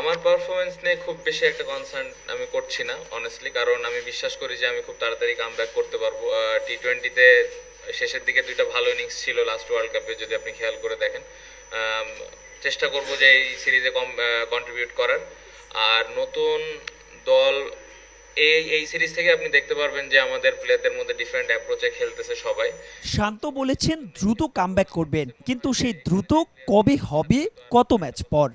আমার পারফরমেন্স নিয়ে খুব বেশি একটা কনসার্ন আমি করছি না অনেস্টলি কারণ আমি বিশ্বাস করি যে আমি খুব তাড়াতাড়ি কাম ব্যাক করতে পারব। টি টোয়েন্টিতে শেষের দিকে দুইটা ভালো ইনিংস ছিল লাস্ট ওয়ার্ল্ড কাপে যদি আপনি খেয়াল করে দেখেন। চেষ্টা করব যে এই সিরিজে কম কন্ট্রিবিউট করার। আর নতুন দল, এই এই সিরিজ থেকে আপনি দেখতে পারবেন যে আমাদের প্লেয়ারদের মধ্যে ডিফারেন্ট অ্যাপ্রোচে খেলতেছে সবাই। শান্ত বলেছেন, দ্রুত কামব্যাক করবেন। কিন্তু সেই দ্রুত কবে হবে, কত ম্যাচ পর?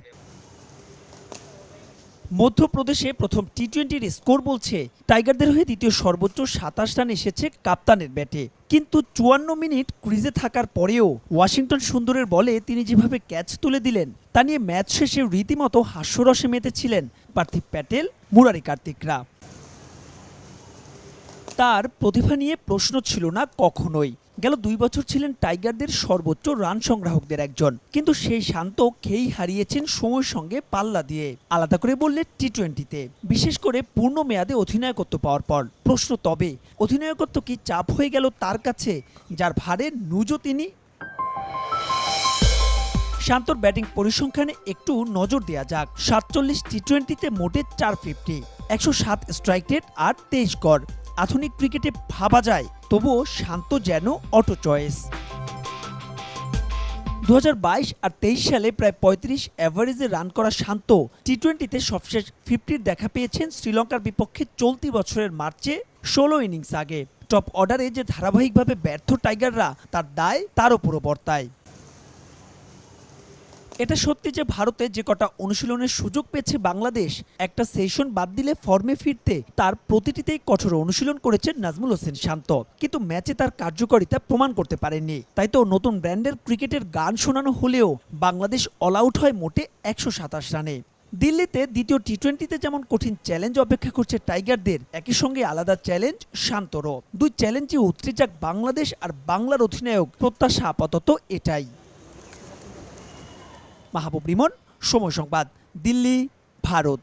মধ্যপ্রদেশে প্রথম টি টোয়েন্টির স্কোর বলছে, টাইগারদের হয়ে দ্বিতীয় সর্বোচ্চ সাতাশ রান এসেছে কাপ্তানের ব্যাটে। কিন্তু চুয়ান্ন মিনিট ক্রিজে থাকার পরেও ওয়াশিংটন সুন্দরের বলে তিনি যেভাবে ক্যাচ তুলে দিলেন, তা নিয়ে ম্যাচ শেষে রীতিমতো হাস্যরসে মেতেছিলেন পার্থিব প্যাটেল, মুরারি কার্তিকরা। তার প্রতিভা নিয়ে প্রশ্ন ছিল না কখনোই। গেল দুই বছর ছিলেন টাইগারদের সর্বোচ্চ রান সংগ্রাহকদের একজন। কিন্তু সেই শান্ত খেই হারিয়েছেন সময়ের সঙ্গে পাল্লা দিয়ে। আলাদা করে বললে টি টোয়েন্টিতে বিশেষ করে পূর্ণ মেয়াদে অধিনায়কত্ব পাওয়ার পর। প্রশ্ন তবে, অধিনায়কত্ব কি চাপ হয়ে গেল তার কাছে? যার ভারে নুজো তিনি। শান্তর ব্যাটিং পরিসংখ্যানে একটু নজর দেওয়া যাক। সাতচল্লিশ টি টোয়েন্টিতে মোটে চার ফিফটি, একশো সাত স্ট্রাইক রেট আর তেইশ গড়। আধুনিক ক্রিকেটে ভাবা যায়, তবুও শান্ত যেন অটো চয়েস দু হাজার বাইশ আর তেইশ সালে প্রায় পঁয়ত্রিশ অ্যাভারেজে রান করা শান্ত টি টোয়েন্টিতে সবশেষ ফিফটির দেখা পেয়েছেন শ্রীলঙ্কার বিপক্ষে চলতি বছরের মার্চে ষোলো ইনিংস আগে। টপ অর্ডারে যে ধারাবাহিকভাবে ব্যর্থ টাইগাররা তার দায় তার উপরও বর্তায়। এটা সত্যি যে ভারতে যে কটা অনুশীলনের সুযোগ পেয়েছে বাংলাদেশ, একটা সেশন বাদ দিলে ফর্মে ফিরতে তার প্রতিটিতেই কঠোর অনুশীলন করেছেন নাজমুল হোসেন শান্ত। কিন্তু ম্যাচে তার কার্যকারিতা প্রমাণ করতে পারেননি। তাই তো নতুন ব্র্যান্ডের ক্রিকেটের গান শোনানো হলেও বাংলাদেশ অল আউট হয় মোটে একশো সাতাশ রানে। দিল্লিতে দ্বিতীয় টি টোয়েন্টিতে যেমন কঠিন চ্যালেঞ্জ অপেক্ষা করছে টাইগারদের, একই সঙ্গে আলাদা চ্যালেঞ্জ শান্তরও। দুই চ্যালেঞ্জে উতরে যাক বাংলাদেশ আর বাংলার অধিনায়ক প্রত্যাশা আপাতত এটাই। মাহবুব রিমন সময় সংবাদ দিল্লি ভারত।